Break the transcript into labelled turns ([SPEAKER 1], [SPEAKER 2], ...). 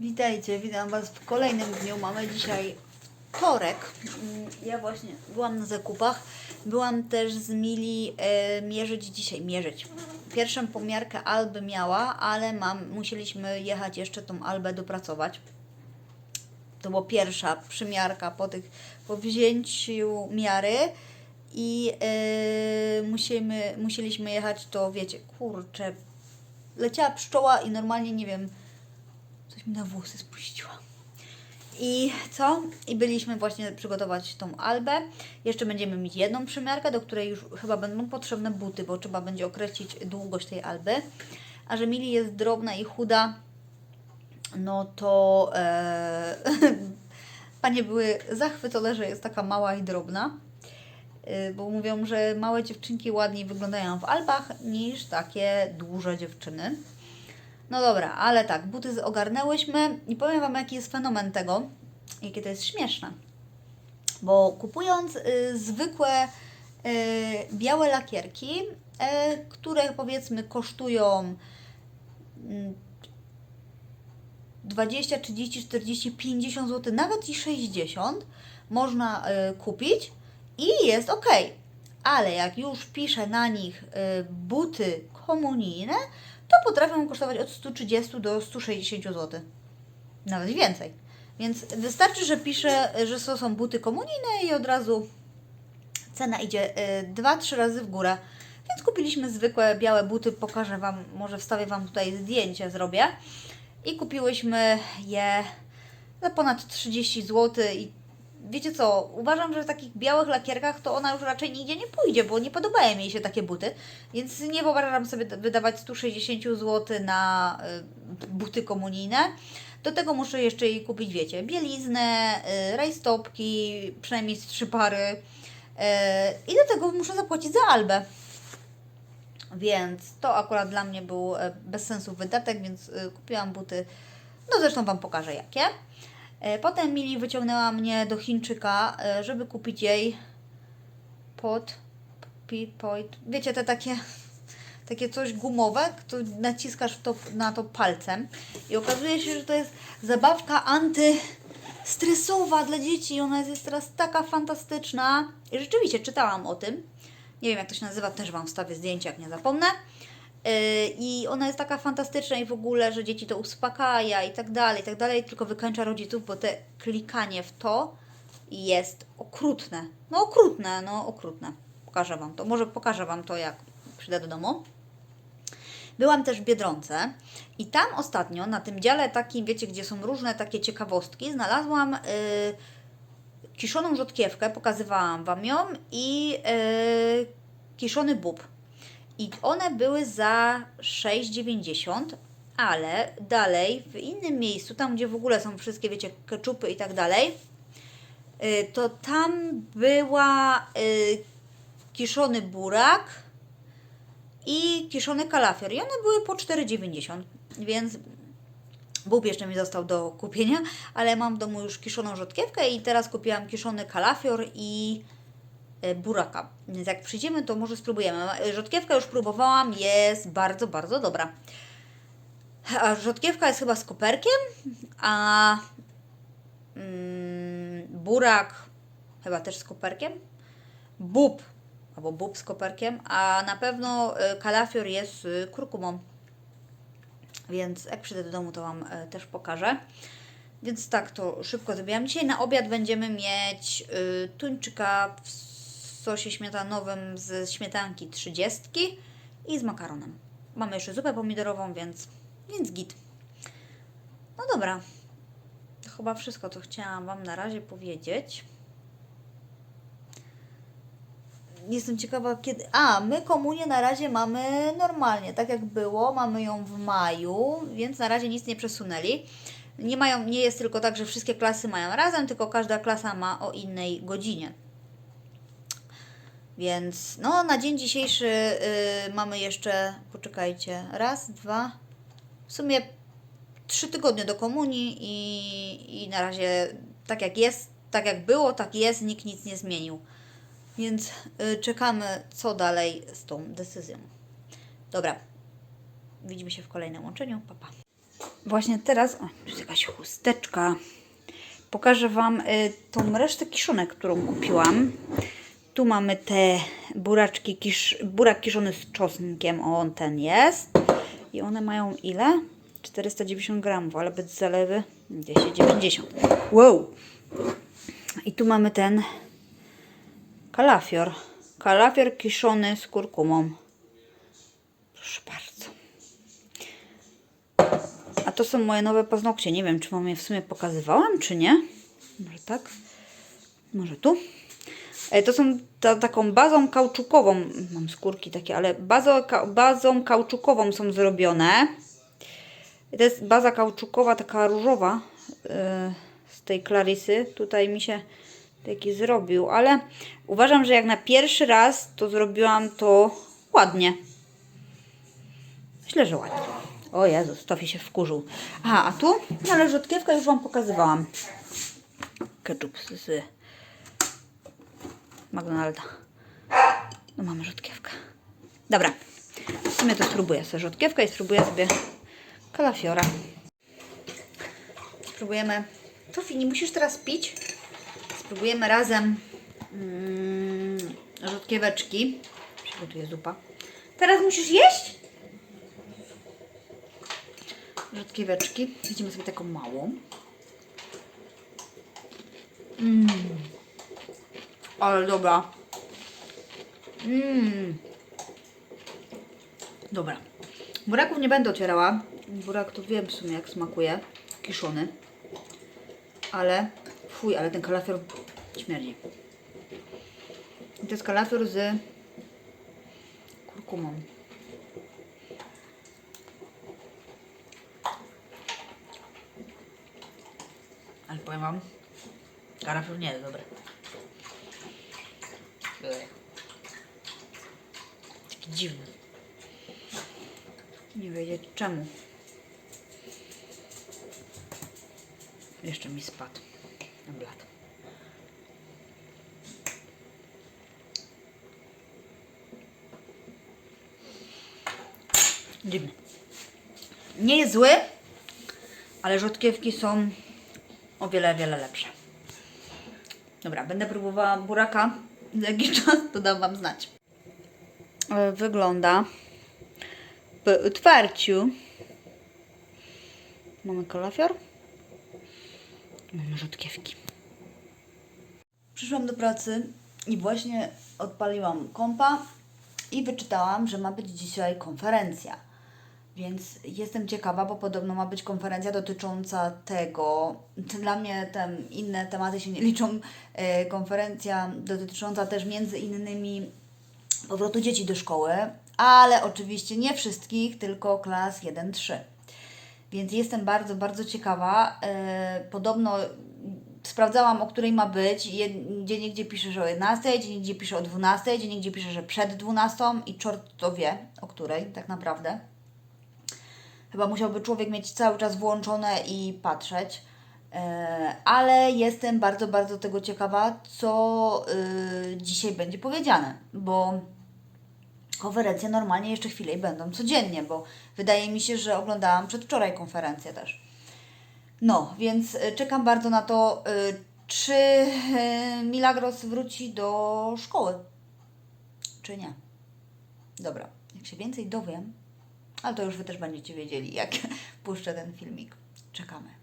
[SPEAKER 1] Witajcie, witam Was w kolejnym dniu. Mamy dzisiaj wtorek. Mm, Ja właśnie byłam na zakupach. Byłam też z Mili e, mierzyć dzisiaj, mierzyć. Pierwszą pomiarkę Alby miała, ale mam, musieliśmy jechać jeszcze tą Albę dopracować. To była pierwsza przymiarka po tych, po wzięciu miary i e, musimy, musieliśmy jechać, to wiecie, kurczę, leciała pszczoła i normalnie, nie wiem, na włosy spuściła. I co? I byliśmy właśnie przygotować tą albę. Jeszcze będziemy mieć jedną przymiarkę, do której już chyba będą potrzebne buty, bo trzeba będzie określić długość tej alby. A że Mili jest drobna i chuda, no to e, panie były zachwycone, że jest taka mała i drobna. E, Bo mówią, że małe dziewczynki ładniej wyglądają w albach niż takie duże dziewczyny. No dobra, ale tak, buty ogarnęłyśmy i powiem Wam, jaki jest fenomen tego, jakie to jest śmieszne. Bo kupując y, zwykłe y, białe lakierki, y, które powiedzmy kosztują mm, 20, 30, 40, 50 zł, nawet i 60 można y, kupić i jest ok. Ale jak już piszę na nich y, buty komunijne, to potrafią kosztować od 130 do 160 zł. Nawet więcej. Więc wystarczy, że piszę, że to są buty komunijne i od razu cena idzie 2-3 razy w górę. Więc kupiliśmy zwykłe białe buty. Pokażę Wam, może wstawię Wam tutaj zdjęcie, zrobię. I kupiłyśmy je za ponad 30 zł i wiecie co, uważam, że w takich białych lakierkach to ona już raczej nigdzie nie pójdzie, bo nie podobają mi się takie buty, więc nie wyobrażam sobie wydawać 160 zł na y, buty komunijne. Do tego muszę jeszcze jej kupić, wiecie, bieliznę, y, rajstopki, przynajmniej z trzy pary y, i do tego muszę zapłacić za albę. Więc to akurat dla mnie był e, bez sensu wydatek, więc kupiłam buty. No zresztą Wam pokażę jakie. E, Potem Mili wyciągnęła mnie do Chińczyka, e, żeby kupić jej pod, point, wiecie, te takie, takie coś gumowe, to naciskasz to, na to palcem i okazuje się, że to jest zabawka antystresowa dla dzieci. Ona jest teraz taka fantastyczna. I rzeczywiście czytałam o tym, nie wiem jak to się nazywa, też Wam wstawię zdjęcie, jak nie zapomnę. Yy, I ona jest taka fantastyczna i w ogóle, że dzieci to uspokaja i tak dalej, i tak dalej, tylko wykańcza rodziców, bo te klikanie w to jest okrutne. No okrutne, no okrutne. Pokażę Wam to. Może pokażę Wam to, jak przyjdę do domu. Byłam też w Biedronce i tam ostatnio, na tym dziale takim, wiecie, gdzie są różne takie ciekawostki, znalazłam yy, kiszoną rzodkiewkę, pokazywałam Wam ją i yy, kiszony bób. I one były za 6,90, ale dalej w innym miejscu, tam gdzie w ogóle są wszystkie, wiecie, keczupy i tak dalej, y, to tam była y, kiszony burak i kiszony kalafior. I one były po 4,90, więc bób jeszcze mi został do kupienia, ale mam w domu już kiszoną rzodkiewkę i teraz kupiłam kiszony kalafior i buraka. Więc jak przyjdziemy, to może spróbujemy. E, Rzodkiewkę już próbowałam, jest bardzo, bardzo dobra. A rzodkiewka jest chyba z koperkiem, a mm, burak chyba też z koperkiem. Bób albo bób z koperkiem, a na pewno e, kalafior jest z kurkumą. Więc jak przyjdę do domu, to Wam e, też pokażę. Więc tak, to szybko zrobiłam. Dzisiaj na obiad będziemy mieć tuńczyka w sosie śmietanowym z śmietanki 30 i z makaronem. Mamy jeszcze zupę pomidorową, więc, więc git. No dobra. To chyba wszystko, co chciałam Wam na razie powiedzieć. Jestem ciekawa, kiedy. A, my komunię na razie mamy normalnie, tak jak było. Mamy ją w maju, więc na razie nic nie przesunęli. Nie, mają, nie jest tylko tak, że wszystkie klasy mają razem, tylko każda klasa ma o innej godzinie. Więc no, na dzień dzisiejszy y, mamy jeszcze, poczekajcie, raz, dwa, w sumie trzy tygodnie do komunii i, i na razie tak jak jest, tak jak było, tak jest, nikt nic nie zmienił. Więc y, czekamy, co dalej z tą decyzją. Dobra, widzimy się w kolejnym łączeniu. Pa, pa. Właśnie teraz, o, jest jakaś chusteczka. Pokażę Wam y, tą resztę kiszonek, którą kupiłam. Tu mamy te buraczki, kisz, burak kiszony z czosnkiem, on ten jest. I one mają ile? 490 gramów, ale bez zalewy 290. Wow! I tu mamy ten kalafior. Kalafior kiszony z kurkumą. Proszę bardzo. A to są moje nowe paznokcie. Nie wiem, czy Wam je w sumie pokazywałam, czy nie. Może tak? Może tu? E, To są ta, taką bazą kauczukową. Mam skórki takie, ale bazo, ka, bazą kauczukową są zrobione. To jest baza kauczukowa, taka różowa e, z tej Clarisy. Tutaj mi się taki zrobił, ale uważam, że jak na pierwszy raz to zrobiłam to ładnie. Myślę, że ładnie. O Jezus, Tofi się wkurzył. Aha, a tu? Ale rzutkiewkę już Wam pokazywałam. Ketchup z McDonalda. No mamy rzutkiewkę. Dobra. W sumie to spróbuję sobie rzutkiewkę i spróbuję sobie kalafiora. Spróbujemy. Tofi, nie musisz teraz pić. Spróbujemy razem mm, rzutkieweczki. Przygotuję zupa. Teraz musisz jeść? rzutkieweczki. Widzimy sobie taką małą. Mmm. Ale dobra. Mmm. Dobra. Buraków nie będę otwierała. Burak to wiem w sumie jak smakuje. Kiszony. Ale fuj, ale ten kalafior śmierdzi. I to jest kalafior z kurkumą. Ale powiem wam, kalafior nie jest dobry. Ech. Taki dziwny. Nie wiedzieć czemu. Jeszcze mi spadł. na blat. Dziwny. Nie jest zły, ale rzodkiewki są o wiele, wiele lepsze. Dobra, będę próbowała buraka. Za jakiś czas to dam Wam znać. E, Wygląda po otwarciu. Mamy kalafior. Mamy rzodkiewki. Przyszłam do pracy i właśnie odpaliłam kompa i wyczytałam, że ma być dzisiaj konferencja. Więc jestem ciekawa, bo podobno ma być konferencja dotycząca tego. Dla mnie inne tematy się nie liczą. E, konferencja dotycząca też między innymi powrotu dzieci do szkoły, ale oczywiście nie wszystkich, tylko klas 1-3. Więc jestem bardzo, bardzo ciekawa. E, podobno sprawdzałam, o której ma być. Jed- Gdzie pisze, że o 11, gdzie niegdzie pisze o 12, gdzie niegdzie pisze, że przed 12 i czort to wie, o której tak naprawdę. Chyba musiałby człowiek mieć cały czas włączone i patrzeć. E, Ale jestem bardzo, bardzo tego ciekawa, co y, dzisiaj będzie powiedziane, bo konferencje normalnie jeszcze chwilę będą codziennie, bo wydaje mi się, że oglądałam przedwczoraj konferencję też. No, więc y, czekam bardzo na to, y, czy Milagros wróci do szkoły, czy nie. Dobra, jak się więcej dowiem, ale to już Wy też będziecie wiedzieli, jak puszczę ten filmik. Czekamy.